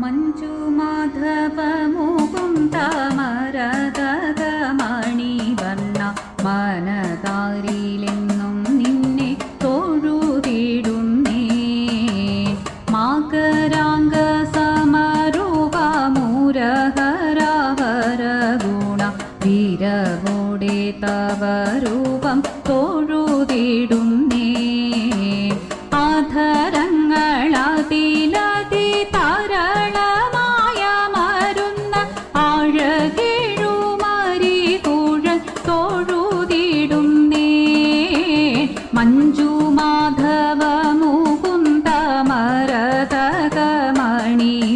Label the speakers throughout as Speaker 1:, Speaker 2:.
Speaker 1: മഞ്ജു മാധവമുകും തമരതകമണി വർണ മനതാരിലെന്നും നിന്നെ തൊഴുതിടുന്നേ. മാകരാംഗ സമരൂപമുരഹരവര ഗുണ വീരവോടെ തവ രൂപം തൊഴുതിടുന്നേ മഞ്ജു മാധവ മുകുന്ദ മരതകമണി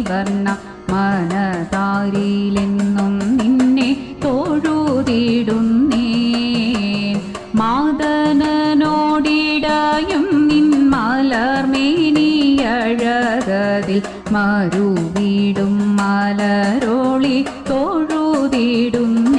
Speaker 1: വർണ മനതാരിലെന്നും നിന്നെ തൊഴുതിടുന്നേ മാതനോടിടയും നിൻ മലർമേനിയഴകതിൽ മരുവീടും മലരോളി തൊഴുതിടുന്നേ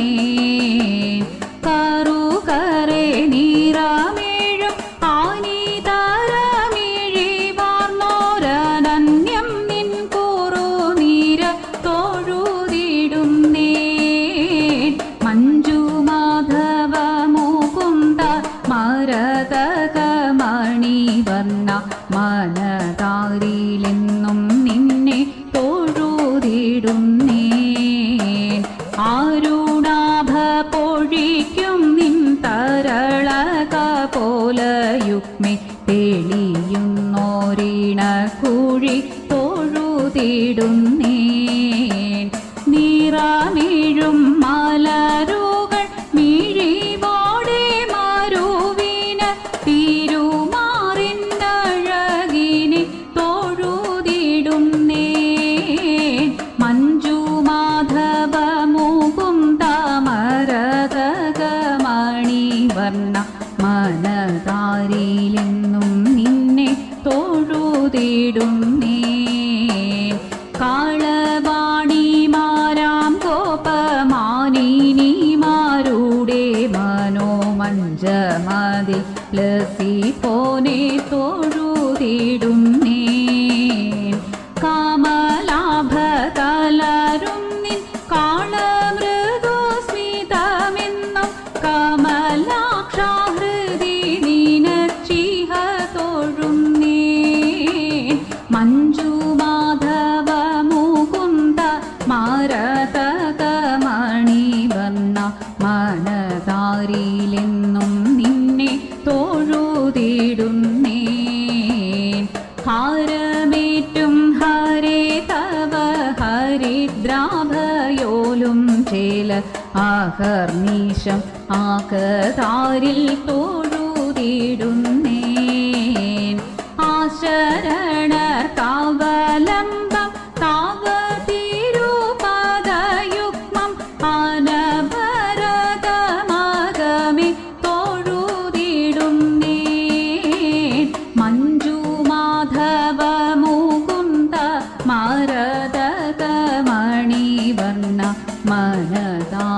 Speaker 1: പൊഴിക്കും നിൻ തരള പോല യുക്മി തെളിയുന്നോരിണ കുഴി തൊഴുതിടുന്നേ നീറാമീഴും മലരുകൾ വർണ മനതാരിലെന്നും നിന്നെ തൊഴുതിടുന്നേ. കാളവാണിമാരാം കോപമാനിനിമാരുടെ മനോമഞ്ചമതി ലസി പോനെ തൊഴുതിടുന്നേ. മനതാരിലെന്നും നിന്നെ തൊഴുതിടുന്നേ ഹാരമേറ്റും ഹരേ തവ ഹരിദ്രാഭയോലും ചേല ആഹർനീശം ആകതാരിൽ തൊഴുതിടുന്നേ ആശര മാധവ മുകുന്ദ മാരതകമണി വർണ മനതാരിലെന്നും